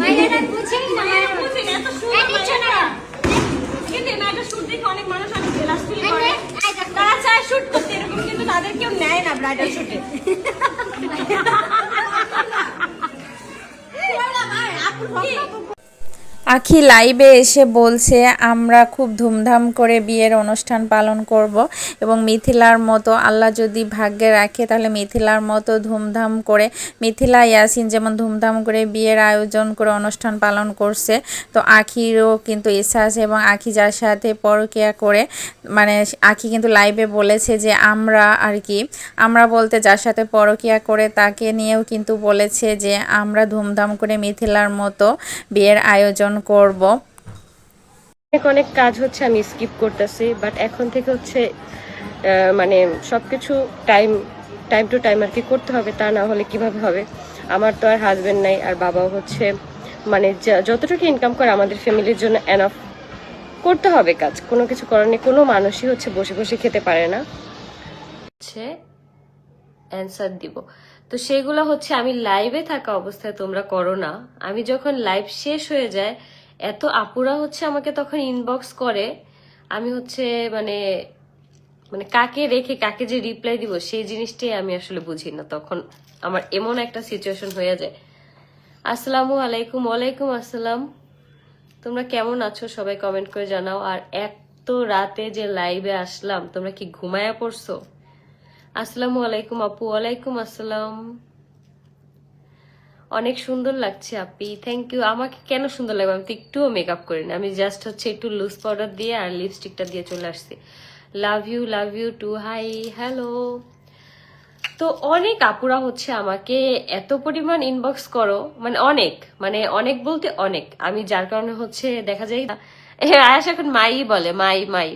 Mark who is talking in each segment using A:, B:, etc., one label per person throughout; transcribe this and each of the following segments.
A: মাইয়াটা বুঝেই না
B: মায়েরা বুঝে না, এত সুন্দর
A: এই নিচ্ছ না।
B: মায়েরা। কিন্তু দেখে অনেক মানুষ অনেক করে। তারা চায় করতে, এরকম কিন্তু তাদের কেউ নেয় না bridal shoot এ।
C: আখি লাইভে এসে বলছে, আমরা খুব ধুমধাম করে বিয়ের অনুষ্ঠান পালন করব এবং মিথিলার মতো, আল্লাহ যদি ভাগ্যে রাখে তাহলে মিথিলার মতো ধুমধাম করে, মিথিলা, ইয়াসিন যেমন ধুমধাম করে বিয়ের আয়োজন করে অনুষ্ঠান পালন করছে, তো আখিরও কিন্তু ইচ্ছা আছে এবং আখি যার সাথে পরকিয়া করে মানে আখি কিন্তু লাইভে বলেছে যে, আমরা আর কি, আমরা বলতে যার সাথে পরকিয়া করে তাকে নিয়েও কিন্তু বলেছে যে, আমরা ধুমধাম করে মিথিলার মতো বিয়ের আয়োজন করব।
D: অনেক অনেক কাজ হচ্ছে আমি স্কিপ করতেছি বাট এখন থেকে হচ্ছে আহ, মানে সবকিছু টাইম টাইম টু টাইম আর কি করতে হবে তা না হলে কীভাবে হবে? আমার তো আর হাজবেন্ড নাই আর বাবাও হচ্ছে মানে যা- যতটুকু ইনকাম করে আমাদের ফ্যামিলির জন্য এনাফ করতে হবে কাজ। কোনো কিছু করার নেই কোনো মানুষই হচ্ছে বসে বসে খেতে পারে না। হচ্ছে অ্যান্সার দিব। তো সেগুলো হচ্ছে, আমি লাইভে থাকা অবস্থায় তোমরা করো না। আমি যখন লাইভ শেষ হয়ে যায়, এত আপুরা হচ্ছে আমাকে তখন ইনবক্স করে। আমি হচ্ছে মানে মানে কাকে রেখে কাকে যে রিপ্লাই দিব, সেই জিনিসটাই আমি আসলে বুঝি না। তখন আমার এমন একটা সিচুয়েশন হয়ে যায়। আসসালামু আলাইকুম, ওয়ালাইকুম আসসালাম। তোমরা কেমন আছো? সবাই কমেন্ট করে জানাও। আর এত রাতে যে লাইভে আসলাম, তোমরা কি ঘুমায়া পড়ছো? আসসালামু আলাইকুম আপু, ওয়ালাইকুম আসসালাম। অনেক সুন্দর লাগছে আপি থ্যাংক ইউ আমাকে কেন সুন্দর লাগবে আমি তো একটুও মেকআপ করি না আমি জাস্ট হচ্ছে একটু লুজ পাউডার দিয়ে আর লিপস্টিকটা দিয়ে চলে আসছি। Love you love you too hi hello তো অনেক আপুরা হচ্ছে আমাকে এত পরিমাণ ইনবক্স করো মানে অনেক মানে অনেক বলতে অনেক। আমি যার কারণে হচ্ছে দেখা যায় আয়াস এখন মাই বলে, মাই মাই।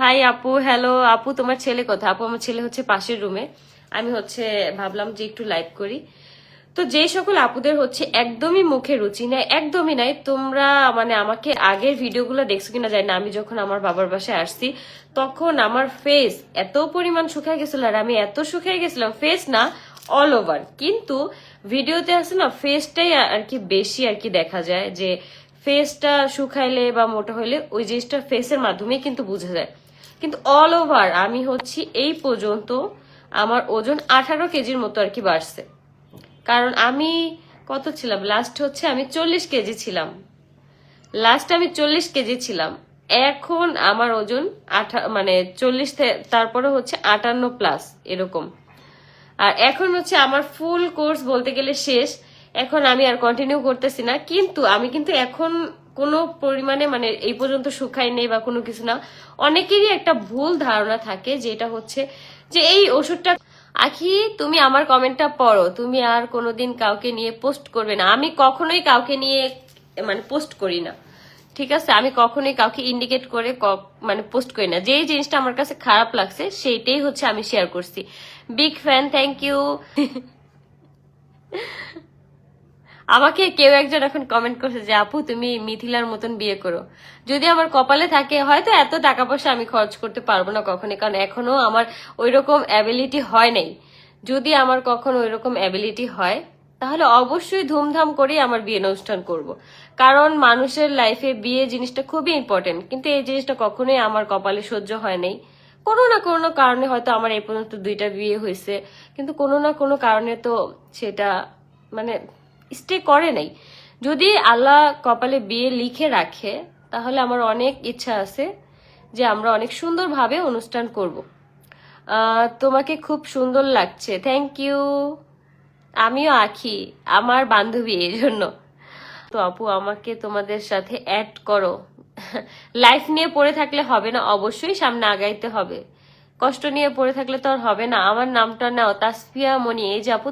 D: হাই আপু। হ্যালো আপু, তোমার ছেলে কোথায়? আপু, আমার ছেলে হচ্ছে পাশের রুমে আমি হচ্ছে ভাবলাম যে একটু লাইভ করি। তো যে সকল আপুদের হচ্ছে একদমই মুখে রুচি নাই, একদমই নাই, তোমরা মানে আমাকে আগের ভিডিওগুলো দেখছ কিনা জানি না। আমি যখন আমার বাবার বাসায় আসছি, তখন আমার ফেস এত পরিমাণ শুকায় গেছিল আর আমি এত শুকিয়ে গেছিলাম ফেস না অল ওভার কিন্তু ভিডিওতে আছে না ফেসটাই আর কি বেশি আর কি দেখা যায় যে ফেসটা শুকাইলে বা মোটা হইলে ওই জিনিসটা ফেসের মাধ্যমে কিন্তু বোঝা যায়। কিন্তু অল ওভার আমি হচ্ছি এই পর্যন্ত আমার ওজন আঠারো কেজির মতো আর কি বাড়ছে। কারণ আমি কত ছিলাম? লাস্ট হচ্ছে আমি চল্লিশ কেজি ছিলাম। লাস্ট আমি চল্লিশ কেজি ছিলাম। এখন আমার ওজন আঠা মানে চল্লিশ তারপরে হচ্ছে আটান্ন প্লাস এরকম। আর এখন হচ্ছে আমার ফুল কোর্স বলতে গেলে শেষ। এখন আমি আর কন্টিনিউ করতেছি না, কিন্তু আমি কিন্তু এখন কোনো পরিমাণে মানে এই পর্যন্ত শুকাই নেই বা কোনো কিছু না, অনেকেরই একটা ভুল ধারণা থাকে যেটা হচ্ছে যে এই ওষুধটা আখি, তুমি আমার কমেন্টটা পড়ো, তুমি আর কোনোদিন কাউকে নিয়ে পোস্ট করবে না। আমি কখনোই কাউকে নিয়ে মানে পোস্ট করি না, ঠিক আছে? আমি কখনোই কাউকে ইন্ডিকেট করে মানে পোস্ট করি না। যেই জিনিসটা আমার কাছে খারাপ লাগছে, সেইটাই হচ্ছে আমি শেয়ার করছি। বিগ ফ্যান থ্যাংক ইউ আমাকে কেউ একজন এখন কমেন্ট করছে যে, আপু, তুমি মিথিলার মতন বিয়ে করো। যদি আমার কপালে থাকে, হয়তো এত টাকা পয়সা আমি খরচ করতে পারব না কখনই, কারণ এখনও আমার ওই রকম অ্যাবিলিটি হয় নাই। যদি আমার কখনো ওই রকম অ্যাবিলিটি হয়, তাহলে অবশ্যই ধুমধাম করেই আমার বিয়ে অনুষ্ঠান করব। কারণ মানুষের লাইফে বিয়ে জিনিসটা খুবই ইম্পর্টেন্ট কিন্তু এই জিনিসটা কখনোই আমার কপালে সহ্য হয় নাই। কোনো না কোনো কারণে হয়তো আমার এই পর্যন্ত দুইটা বিয়ে হয়েছে, কিন্তু কোনো না কোনো কারণে তো সেটা মানে স্টে করে নাই। যদি আল্লাহ কপালে বিয়ে লিখে রাখে, তাহলে আমার অনেক ইচ্ছা আছে যে আমরা অনেক সুন্দরভাবে অনুষ্ঠান করব। তোমাকে খুব সুন্দর লাগছে। থ্যাংক ইউ আমিও আঁকি, আমার বান্ধবী এই জন্য। তো আপু, আমাকে তোমাদের সাথে অ্যাড করো। লাইফ নিয়ে পড়ে থাকলে হবে না, অবশ্যই সামনে আগাইতে হবে। কষ্ট নিয়ে পড়ে থাকলে তো আর হবে না। আমার নামটা নাও, তাসফিয়া মনি। এই যে আপু